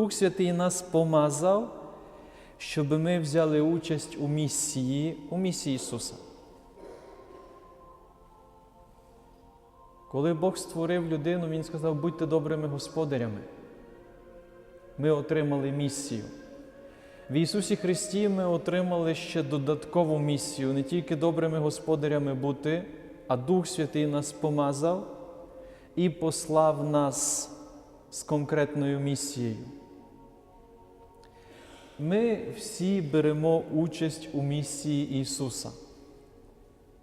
Дух Святий нас помазав, щоб ми взяли участь у місії, у місії Ісуса. Коли Бог створив людину, Він сказав, будьте добрими господарями. Ми отримали місію. В Ісусі Христі ми отримали ще додаткову місію, не тільки добрими господарями бути, а Дух Святий нас помазав і послав нас з конкретною місією. Ми всі беремо участь у місії Ісуса.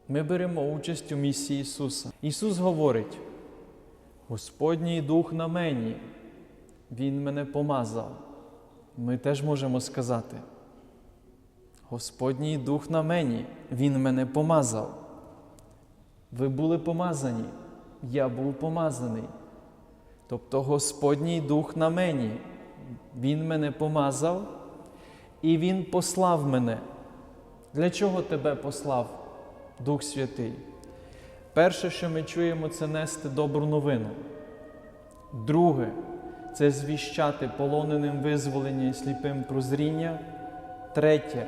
Ми беремо участь у місії Ісуса. Ісус говорить: Господній Дух на мені, Він мене помазав. Ми теж можемо сказати: Господній Дух на мені, Він мене помазав. Ви були помазані, я був помазаний. Тобто Господній Дух на мені, Він мене помазав і Він послав мене. Для чого тебе послав Дух Святий? Перше, що ми чуємо, це нести добру новину. Друге, це звіщати полоненим визволення і сліпим прозріння. Третє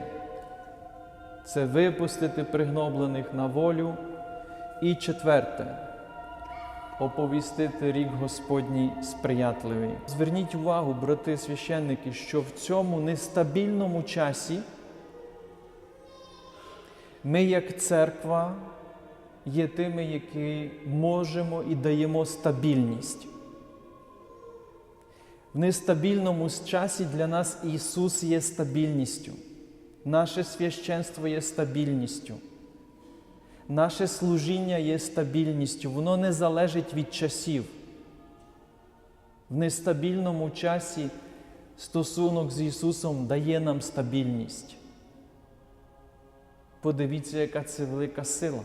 це випустити пригноблених на волю. І четверте оповістити рік Господній сприятливий. Зверніть увагу, брати священники, що в цьому нестабільному часі ми, як церква, є тими, які можемо і даємо стабільність. В нестабільному часі для нас Ісус є стабільністю, наше священство є стабільністю. Наше служіння є стабільністю, воно не залежить від часів. В нестабільному часі стосунок з Ісусом дає нам стабільність. Подивіться, яка це велика сила.